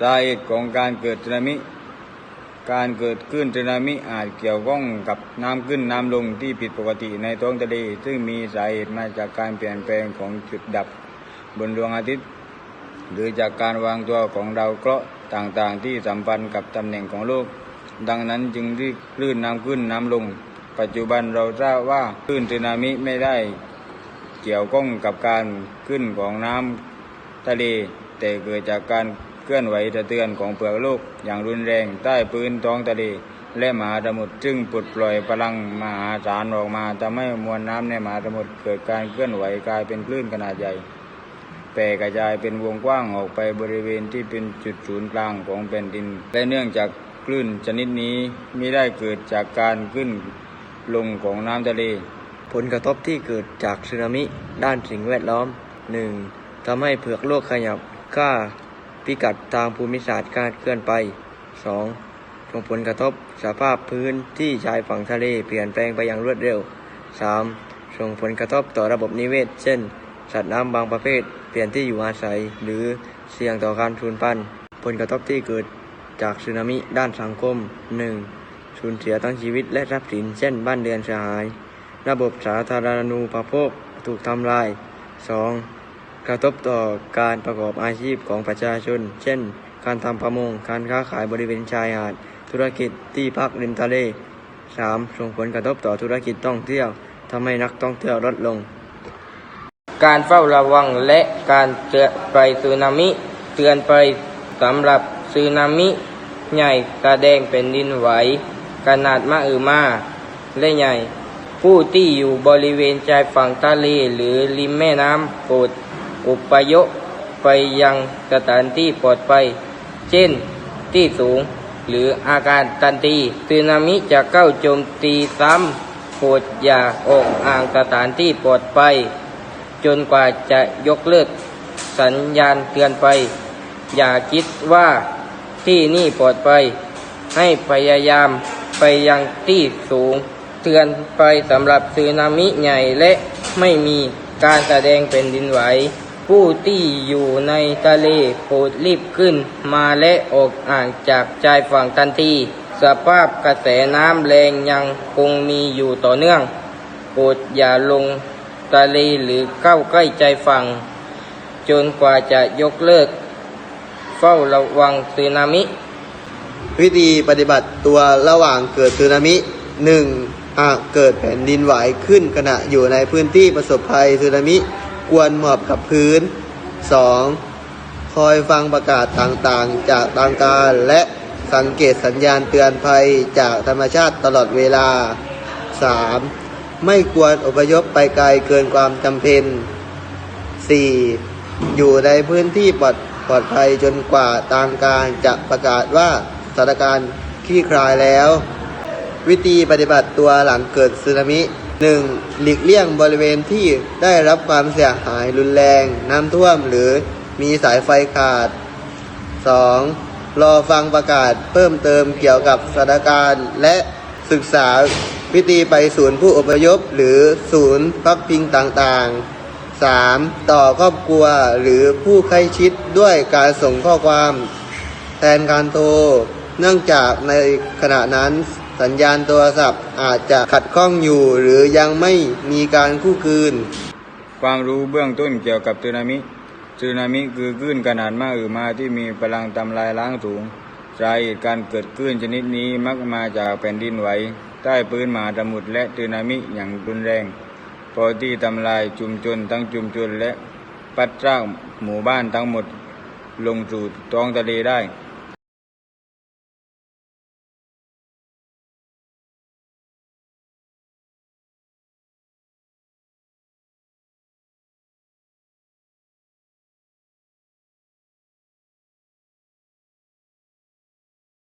สาเหตุของการเกิดสึนามิ การเกิดขึ้นสึนามิอาจเกี่ยวข้องกับน้ำขึ้นน้ำลงที่ผิดปกติในท้องทะเล ซึ่งมีสาเหตุมาจากการเปลี่ยนแปลงของจุดดับบนดวงอาทิตย์ หรือจากการวางตัวของดาวเคราะห์ต่างๆ ที่สัมพันธ์กับตำแหน่งของโลก ดังนั้นจึงเรียกคลื่นน้ำขึ้นน้ำลง ปัจจุบันเราทราบว่าคลื่นสึนามิไม่ได้เกี่ยวข้องกับการขึ้นของน้ำทะเล แต่เกิดจากการ เคลื่อนไหวสะเทือนของเปลือกโลก อย่างรุนแรงใต้พื้นท้องทะเลและมหาสมุทรซึ่งปลดปล่อยพลังมหาศาลออกมาทำให้มวลน้ำในมหาสมุทรเกิดการเคลื่อนไหวกลายเป็นคลื่นขนาดใหญ่แผ่กระจายเป็นวงกว้างออกไปบริเวณที่เป็นจุดศูนย์กลางของแผ่นดิน และเนื่องจากคลื่นชนิดนี้มิได้เกิดจากการขึ้นลงของน้ำทะเล ผลกระทบที่เกิดจากสึนามิด้านสิ่งแวดล้อม 1. ทำให้เผือกโลกขยับค่า พิกัดทางภูมิศาสตร์การเคลื่อนไป 2. ส่งผลกระทบสภาพพื้นที่ชายฝั่งทะเลเปลี่ยนแปลงไปอย่างรวดเร็ว 3. ส่งผลกระทบต่อระบบนิเวศ เช่น สัตว์น้ำบางประเภท เปลี่ยนที่อยู่อาศัย หรือเสี่ยงต่อการสูญพันธุ์ผลกระทบที่เกิดจากสึนามิด้านสังคม 1. สูญเสียทั้งชีวิตและทรัพย์สิน เช่น บ้านเรือนเสียหาย ระบบสาธารณูปโภคถูกทำลาย 2. กระทบต่อการประกอบอาชีพของประชาชน เช่น การทำประมง การค้าขายบริเวณชายหาด ธุรกิจที่พักริมทะเล 3. ส่งผลกระทบต่อธุรกิจท่องเที่ยวทำให้นักท่องเที่ยวลดลง การเฝ้าระวังและการเตือนไปสึนามิ เตือนไปสำหรับสึนามิ ใหญ่กระแดงเป็นดินไหวขนาดมะอือมาและใหญ่ ผู้ที่อยู่บริเวณชายฝั่งทะเลหรือริมแม่น้ำโปรด อุปยพไปยังสถานที่ปลอดภัย เช่นที่สูงหรืออาการตันตีสึนามิจะเข้าโจมตีซ้ำโปรดอย่าออกห่างสถานที่ปลอดภัย จนกว่าจะยกเลิกสัญญาณเตือนไป อย่าคิดว่าที่นี่ปลอดภัย ให้พยายามไปยังที่สูง เตือนไปสำหรับสึนามิใหญ่และไม่มีการแสดงเป็นดินไหว ผู้ที่อยู่ในทะเลโปรดรีบขึ้นมาและออกอ่างจากชายฝั่งทันที สภาพกระแสน้ำแรงยังคงมีอยู่ต่อเนื่อง โปรดอย่าลงทะเลหรือเข้าใกล้ใจฝั่ง จนกว่าจะยกเลิก เฝ้าระวังสึนามิ วิธีปฏิบัติตัวระหว่างเกิดสึนามิ 1. หากเกิดแผ่นดินไหวขึ้นขณะอยู่ในพื้นที่ประสบภัยสึนามิ ควรหมอบกับพื้น 2. คอยฟังประกาศต่างๆ จากทางการและสังเกตสัญญาณเตือนภัยจากธรรมชาติตลอดเวลา 3. ไม่ควรอพยพไปไกลเกินความจำเป็น 4. อยู่ในพื้นที่ปลอดปลอดภัยจนกว่าทางการจะประกาศว่าสถานการณ์คลี่คลายแล้ว วิธีปฏิบัติตัวหลังเกิดสึนามิ 1. หลีกเลี่ยงบริเวณที่ได้รับความเสียหายรุนแรง น้ำท่วมหรือมีสายไฟขาด 2. รอฟังประกาศเพิ่มเติมเกี่ยวกับสถานการณ์ และศึกษาวิธีไปศูนย์ผู้อพยพหรือศูนย์พักพิงต่างๆ 3. ต่อครอบครัวหรือผู้ใกล้ชิดด้วยการส่งข้อความ แทนการโทร เนื่องจากในขณะนั้น สัญญาณโทรศัพท์อาจจะขัดข้องอยู่ หรือยังไม่มีการคู่คืน ความรู้เบื้องต้นเกี่ยวกับสึนามิสึนามิคือคลื่นขนาดมากหรือมาที่มีพลังทำลายล้างสูงสาเหตุการเกิดคลื่นชนิดนี้มักมาจากแผ่นดินไหวใต้พื้นมหาสมุทรและสึนามิอย่างรุนแรงพอที่ทำลายชุมชนทั้งชุมชนและปัดร่างหมู่บ้านทั้งหมดลงสู่ท้องทะเลได้